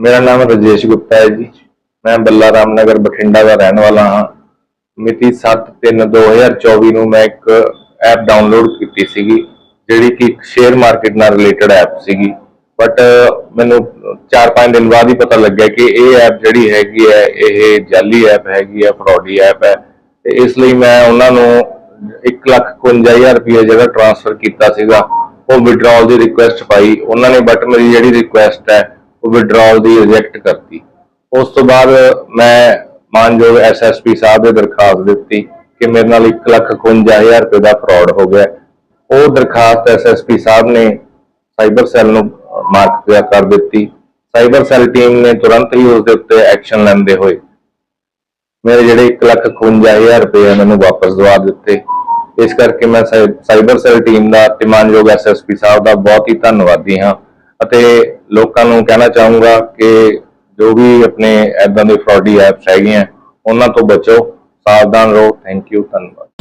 ਮੇਰਾ ਨਾਮ ਰਜੇਸ਼ ਗੁਪਤਾ ਹੈ ਜੀ। ਮੈਂ ਬੱਲਾ ਰਾਮ ਨਗਰ ਬਠਿੰਡਾ ਦਾ ਰਹਿਣ ਵਾਲਾ ਹਾਂ। ਮਿਤੀ 7/3/2024 ਨੂੰ ਮੈਂ ਇੱਕ ਐਪ ਡਾਊਨਲੋਡ ਕੀਤੀ ਸੀਗੀ, ਜਿਹੜੀ ਕਿ ਸ਼ੇਅਰ ਮਾਰਕੀਟ ਨਾਲ ਰਿਲੇਟਡ ਐਪ ਸੀਗੀ। ਬਟ ਮੈਨੂੰ 4-5 ਦਿਨ ਬਾਅਦ ਹੀ ਪਤਾ ਲੱਗਿਆ ਕਿ ਇਹ ਐਪ ਜਿਹੜੀ ਹੈਗੀ ਹੈ, ਇਹ ਜਾਲੀ ਐਪ ਹੈਗੀ ਹੈ, ਫਰਾਡੀ ਐਪ ਹੈ। ਤੇ ਇਸ ਲਈ ਮੈਂ ਉਹਨਾਂ ਨੂੰ 151000 ਰੁਪਏ ਜਿਹੜਾ ਟ੍ਰਾਂਸਫਰ ਕੀਤਾ ਸੀਗਾ। ਉਹ ਵਿਡਰਾਅਲ ਦੀ ਰਿਕੁਐਸਟ ਪਾਈ। ਉਹਨਾਂ ਨੇ ਬਟ ਮੇਰੀ ਜਿਹੜੀ ਰਿਕੁਐਸਟ ਹੈ ਉਹ ਵਿਡਰਾਅਲ ਦੀ ਰਿਜੈਕਟ ਕਰਤੀ। ਉਸ ਤੋਂ ਬਾਅਦ ਮੈਂ ਮਾਨਯੋਗ ਐਸਐਸਪੀ ਸਾਹਿਬ ਦੇ ਦਰਖਾਸਤ ਦਿੱਤੀ ਕਿ ਮੇਰੇ ਨਾਲ 151000 ਰੁਪਏ ਦਾ ਫਰਾਡ ਹੋ ਗਿਆ। ਉਹ ਦਰਖਾਸਤ ਐਸਐਸਪੀ ਸਾਹਿਬ ਨੇ ਸਾਈਬਰ ਸੈੱਲ ਨੂੰ ਮਾਰਕ ਕਰ ਦਿੱਤੀ। ਸਾਈਬਰ ਸੈੱਲ ਟੀਮ ਨੇ ਤੁਰੰਤ ਹੀ ਉਸ ਦੇ ਉੱਤੇ ਐਕਸ਼ਨ ਲੈਂਦੇ ਹੋਏ ਮੇਰੇ ਜਿਹੜੇ 151000 ਰੁਪਏ ਮੈਨੂੰ ਵਾਪਸ ਦਵਾ ਦਿੱਤੇ। ਇਸ ਕਰਕੇ ਮੈਂ ਸਾਈਬਰ ਸੈੱਲ ਟੀਮ ਦਾ ਤੇ ਮਾਨਯੋਗ ਐਸਐਸਪੀ ਸਾਹਿਬ ਦਾ ਬਹੁਤ ਹੀ ਧੰਨਵਾਦੀ ਹਾਂ। ਅਤੇ ਲੋਕਾਂ ਨੂੰ ਕਹਿਣਾ ਚਾਹੂੰਗਾ ਕਿ ਜੋ ਵੀ ਆਪਣੇ ਐਦਾਂ ਦੇ ਫਰਾਡੀ ਐਪਸ ਹੈਗੀਆਂ, ਉਹਨਾਂ ਤੋਂ ਬਚੋ। ਸਾਵਧਾਨ ਰਹੋ। ਥੈਂਕ ਯੂ ਧੰਨਵਾਦ।